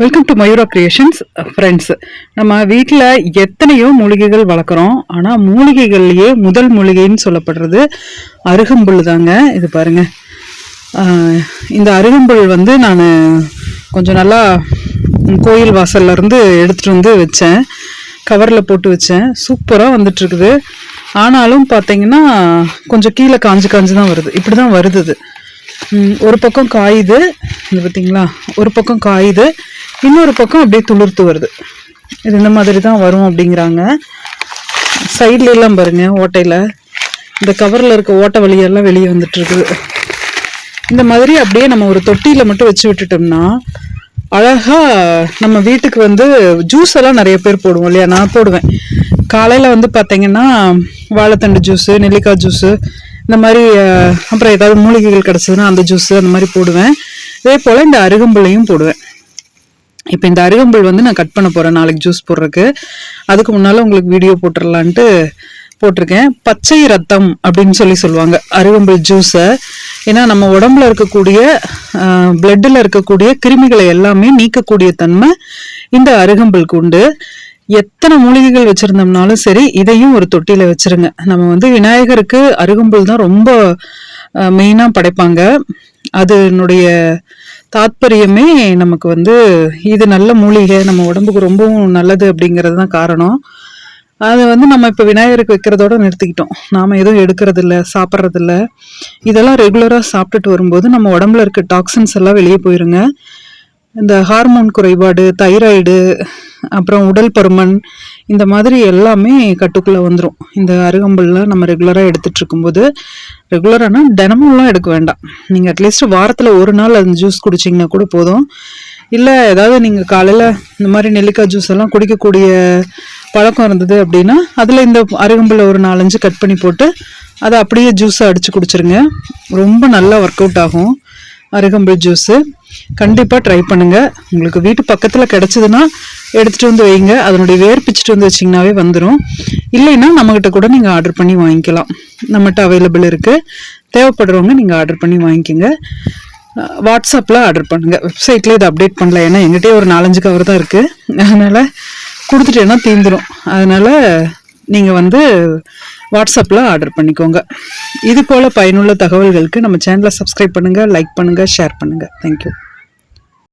Welcome to Mayura creations friends நம்ம வீட்டில் எத்தனையோ மூலிகைகள் வளர்க்குறோம். ஆனால் மூலிகைகள்லேயே முதல் மூலிகைன்னு சொல்லப்படுறது அருகம்புல் தாங்க. இது பாருங்க. இந்த அருகம்புல் வந்து நான் கொஞ்சம் நல்லா கோயில் வாசல்ல இருந்து எடுத்துகிட்டு வந்து வச்சேன். கவரில் போட்டு வச்சேன். சூப்பராக வந்துட்டுருக்குது. ஆனாலும் பார்த்தீங்கன்னா கொஞ்சம் கீழே காஞ்சு காஞ்சு தான் வருது. இப்படி தான் வருது ஒரு பக்கம் காயுது. இது பார்த்தீங்களா ஒரு பக்கம் காயுது. இன்னொரு பக்கம் அப்படியே துளிர்த்து வருது. இது இந்த மாதிரி தான் வரும் அப்படிங்கிறாங்க. சைட்லலாம் பாருங்கள் ஓட்டையில். இந்த கவரில் இருக்க ஓட்டை வழியெல்லாம் வெளியே வந்துட்டு இருக்குது. இந்த மாதிரி அப்படியே நம்ம ஒரு தொட்டியில் மட்டும் வச்சு விட்டுட்டோம்னா அழகாக நம்ம வீட்டுக்கு வந்து ஜூஸ் எல்லாம் நிறைய பேர் போடுவோம் இல்லையா? நான் போடுவேன். காலையில் வந்து பார்த்தீங்கன்னா வாழைத்தண்டு ஜூஸு நெல்லிக்காய் ஜூஸு இந்த மாதிரி அப்புறம் ஏதாவது மூலிகைகள் கிடச்சதுன்னா அந்த ஜூஸு அந்த மாதிரி போடுவேன். இதே போல் இந்த அருகம்புள்ளையும் போடுவேன். இப்போ இந்த அருகம்புல் வந்து நான் கட் பண்ண போகிறேன் நாளைக்கு ஜூஸ் போடுறதுக்கு. அதுக்கு முன்னால் உங்களுக்கு வீடியோ போட்டுடலான்ட்டு போட்டிருக்கேன். பச்சை ரத்தம் அப்படின்னு சொல்லி சொல்லுவாங்க அருகம்புல் ஜூஸை ஏன்னா நம்ம உடம்புல இருக்கக்கூடிய பிளட்டில் இருக்கக்கூடிய கிருமிகளை எல்லாமே நீக்கக்கூடிய தன்மை இந்த அருகம்புல்க்கு உண்டு. எத்தனை மூலிகைகள் வச்சுருந்தோம்னாலும் சரி இதையும் ஒரு தொட்டியில் வச்சிருங்க. நம்ம வந்து விநாயகருக்கு அருகம்புல் தான் ரொம்ப மெயினாக படைப்பாங்க. அதனுடைய தாத்பரியமே நமக்கு வந்து இது நல்ல மூலிகை நம்ம உடம்புக்கு ரொம்பவும் நல்லது அப்படிங்கிறது தான் காரணம். அதை வந்து நம்ம இப்போ விநாயகருக்கு வைக்கிறதோட நிறுத்திக்கிட்டோம். நாம் எதுவும் எடுக்கிறது சாப்பிட்றதில்ல. சாப்பிட்றது இதெல்லாம் ரெகுலராக சாப்பிட்டுட்டு வரும்போது நம்ம உடம்புல இருக்க டாக்ஸின்ஸ் எல்லாம் வெளியே போயிருங்க. இந்த ஹார்மோன் குறைபாடு தைராய்டு அப்புறம் உடல் பருமன் இந்த மாதிரி எல்லாமே கட்டுக்குள்ளே வந்துடும் இந்த அருகம்புல்லாம் நம்ம ரெகுலராக எடுத்துகிட்டு இருக்கும்போது ரெகுலரானா தினமும்லாம் எடுக்க வேண்டாம். நீங்கள் அட்லீஸ்ட் வாரத்தில் ஒரு நாள் அந்த ஜூஸ் குடிச்சிங்கன்னா கூட போதும். இல்லை ஏதாவது நீங்கள் காலையில் இந்த மாதிரி நெல்லிக்காய் ஜூஸ் எல்லாம் குடிக்கக்கூடிய பழக்கம் இருந்தது அப்படின்னா அதில் இந்த அருகம்புல ஒரு நாலஞ்சு கட் பண்ணி போட்டு அதை அப்படியே ஜூஸை அடித்து குடிச்சிருங்க. ரொம்ப நல்லா ஒர்க் அவுட் ஆகும். அருகம்புல் ஜூஸு கண்டிப்பாக ட்ரை பண்ணுங்கள் உங்களுக்கு வீட்டு பக்கத்தில் கிடச்சிதுன்னா எடுத்துகிட்டு வந்து வைங்க. அதனுடைய வேர் பிச்சுட்டு வந்து வச்சிங்கனாவே வந்துடும் இல்லைன்னா நம்மக்கிட்ட கூட நீங்கள் ஆர்டர் பண்ணி வாங்கிக்கலாம். நம்மகிட்ட அவைலபிள் இருக்குது தேவைப்படுறவங்க நீங்கள் ஆர்டர் பண்ணி வாங்கிக்கோங்க. வாட்ஸ்அப்பில் ஆர்டர் பண்ணுங்கள் வெப்சைட்டில் இதை அப்டேட் பண்ணல. ஏன்னா எங்கிட்டே ஒரு நாலஞ்சு கவர் தான் இருக்குது அதனால் கொடுத்துட்டேன்னா தீந்துடும் அதனால் நீங்கள் வந்து வாட்ஸ்அப்பில் ஆர்டர் பண்ணிக்கோங்க. இது போல் பயனுள்ள தகவல்களுக்கு நம்ம சேனலை சப்ஸ்கிரைப் பண்ணுங்கள் லைக் பண்ணுங்கள் ஷேர் பண்ணுங்கள் தேங்க்யூ